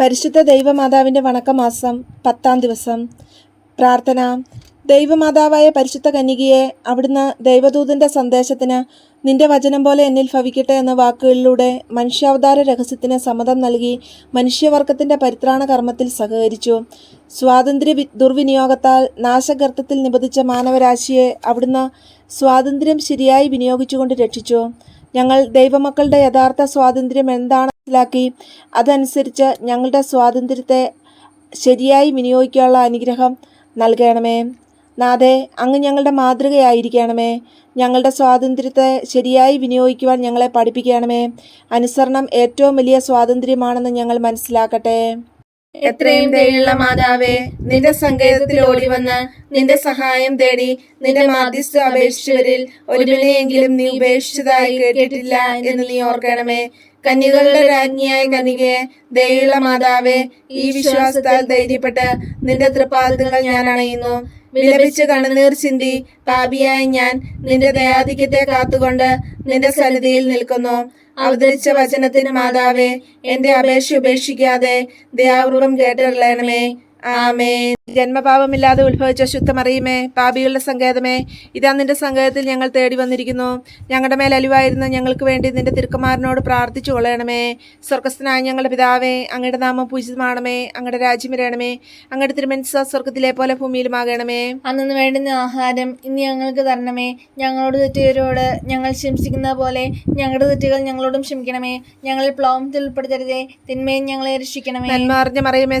പരിശുദ്ധ ദൈവമാതാവിന്റെ വണക്കമാസം പത്താം ദിവസം. പ്രാർത്ഥന. ദൈവമാതാവായ പരിശുദ്ധ കന്യകയെ അവിടുന്ന് ദൈവദൂതന്റെ സന്ദേശത്തിന് നിന്റെ വചനം പോലെ എന്നിൽ ഭവിക്കട്ടെ എന്ന വാക്കുകളിലൂടെ മനുഷ്യാവതാര രഹസ്യത്തിന് സമ്മതം നൽകി മനുഷ്യവർഗത്തിന്റെ പരിത്രാണ കർമ്മത്തിൽ സഹകരിച്ചു. സ്വാതന്ത്ര്യ ദുർവിനിയോഗത്താൽ നാശഗർത്തത്തിൽ നിബന്ധിച്ച മാനവരാശിയെ അവിടുന്ന് സ്വാതന്ത്ര്യം ശരിയായി വിനിയോഗിച്ചുകൊണ്ട് രക്ഷിച്ചു. ഞങ്ങൾ ദൈവമക്കളുടെ യഥാർത്ഥ സ്വാതന്ത്ര്യം എന്താണ് മനസ്സിലാക്കി? അതനുസരിച്ച് ഞങ്ങളുടെ സ്വാതന്ത്ര്യത്തെ ശരിയായി വിനിയോഗിക്കാനുള്ള അനുഗ്രഹം നൽകണമേ. നാഥേ അങ്ങ് ഞങ്ങളുടെ മാതൃകയായിരിക്കണമേ. ഞങ്ങളുടെ സ്വാതന്ത്ര്യത്തെ ശരിയായി വിനിയോഗിക്കുവാൻ ഞങ്ങളെ പഠിപ്പിക്കണമേ. അനുസരണം ഏറ്റവും വലിയ സ്വാതന്ത്ര്യമാണെന്ന് ഞങ്ങൾ മനസ്സിലാക്കട്ടെ. എത്രയും ദയുള്ള മാതാവേ നിന്റെ സങ്കേതത്തിൽ ഓടി വന്ന് നിന്റെ സഹായം തേടി നിന്റെ മാധ്യസ്ഥ അപേക്ഷിച്ചവരിൽ ഒരുവിനെയെങ്കിലും നീ ഉപേക്ഷിച്ചതായി കേട്ടിട്ടില്ല എന്ന് നീ ഓർക്കണമേ. കന്യകളുടെ രാജ്ഞിയായ കനികയെ ദയുള്ള മാതാവേ ഈ വിശ്വാസത്താൽ ധൈര്യപ്പെട്ട് നിന്റെ തൃപ്പാദങ്ങൾ ഞാൻ അണയുന്നു. വിലപിച്ച് കണ്ണുനീർ ചിന്തി പാപിയായ ഞാൻ നിന്റെ ദയാധിക്യത്തെ കാത്തുകൊണ്ട് നിന്റെ സന്നിധിയിൽ നിൽക്കുന്നു. അവതരിച്ച വചനത്തിന് മാതാവേ എന്റെ അപേക്ഷ ഉപേക്ഷിക്കാതെ ദയാപൂർവം കേട്ടറിയണമേ. ആമേ ജന്മപാപമില്ലാതെ ഉത്ഭവിച്ച ശുദ്ധമറിയുമേ പാപികളുടെ സങ്കേതമേ. ഇതാ നിന്റെ സങ്കേതത്തിൽ ഞങ്ങൾ തേടി വന്നിരിക്കുന്നു. ഞങ്ങളുടെ മേൽ അലിവായിരുന്ന ഞങ്ങൾക്ക് വേണ്ടി നിന്റെ തിരുക്കുമാരനോട് പ്രാർത്ഥിച്ചു കൊള്ളണമേ. സ്വർഗസ്ഥനായ ഞങ്ങളുടെ പിതാവേ അങ്ങയുടെ നാമം പൂജിതമാണമേ. അങ്ങയുടെ രാജ്യം വരണമേ. അങ്ങയുടെ തിരുമനസ് സ്വർഗത്തിലെ പോലെ ഭൂമിയിലുമാകണമേ. അന്നു വേണ്ടുന്ന ആഹാരം ഇന്ന് ഞങ്ങൾക്ക് തരണമേ. ഞങ്ങളോട് തെറ്റുകാരോട് ഞങ്ങൾ ശംസിക്കുന്ന പോലെ ഞങ്ങളുടെ തെറ്റുകൾ ഞങ്ങളോടും ക്ഷമിക്കണമേ. ഞങ്ങളെ പ്ലോമത്തിൽ ഉൾപ്പെടുത്തരുതേ. തിന്മയും ഞങ്ങളെ രക്ഷിക്കണമേ. അറിഞ്ഞ മറിയമേ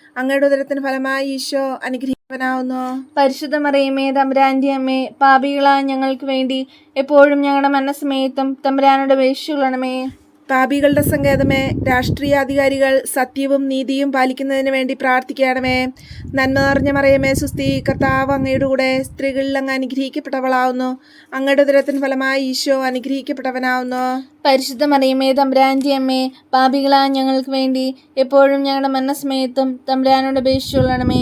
അങ്ങയുടെ ഉദരത്തിന് ഫലമായി ഈശോ അനുഗ്രഹിക്കവനാവുന്നു പരിശുദ്ധ മറിയമ്മേ തമ്പുരാന്റെ അമ്മേ പാപികളായ ഞങ്ങൾക്ക് വേണ്ടി എപ്പോഴും ഞങ്ങളുടെ മനസ്സമേത്തും തമ്പുരാനോട് പേശുകൊള്ളണമേ പാപികളുടെ സങ്കേതമേ രാഷ്ട്രീയാധികാരികൾ സത്യവും നീതിയും പാലിക്കുന്നതിന് വേണ്ടി പ്രാർത്ഥിക്കണമേ. നന്മ നിറഞ്ഞ മറിയമേ സുസ്ഥി. കർത്താവ് അങ്ങയുടെ കൂടെ സ്ത്രീകളിൽ അങ്ങ് അനുഗ്രഹിക്കപ്പെട്ടവളാവുന്നു. അങ്ങയുടെ ദുരത്തിന് ഫലമായി ഈശോ അനുഗ്രഹിക്കപ്പെട്ടവനാവുന്നു. പരിശുദ്ധ മറിയമേ തമ്പുരാന്റെ അമ്മേ പാപികളാ ഞങ്ങൾക്ക് വേണ്ടി എപ്പോഴും ഞങ്ങളുടെ മനസ്സമയത്തും തമ്പുരാനോട് പേശുകൊള്ളണമേ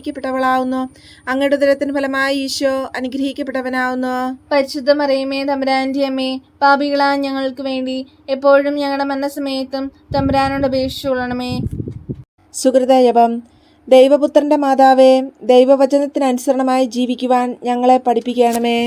അനുഗ്രഹിക്കപ്പെട്ടവളാവുന്നു. അങ്ങയുടെ ദുരത്തിന് ഫലമായി ഈശോ അനുഗ്രഹിക്കപ്പെട്ടവനാവുന്നു. പരിശുദ്ധ മറിയമേ തമ്പുരാന്റെ അമ്മേ പാപികളാ ഞങ്ങൾക്ക് വേണ്ടി എപ്പോഴും ഞങ്ങളുടെ മരണസമയത്തും തമ്പുരാനോട് അപേക്ഷിച്ചുകൊള്ളണമേ സുഹൃതയപം ദൈവപുത്രന്റെ മാതാവേ ദൈവവചനത്തിനനുസരണമായി ജീവിക്കുവാൻ ഞങ്ങളെ പഠിപ്പിക്കണമേ.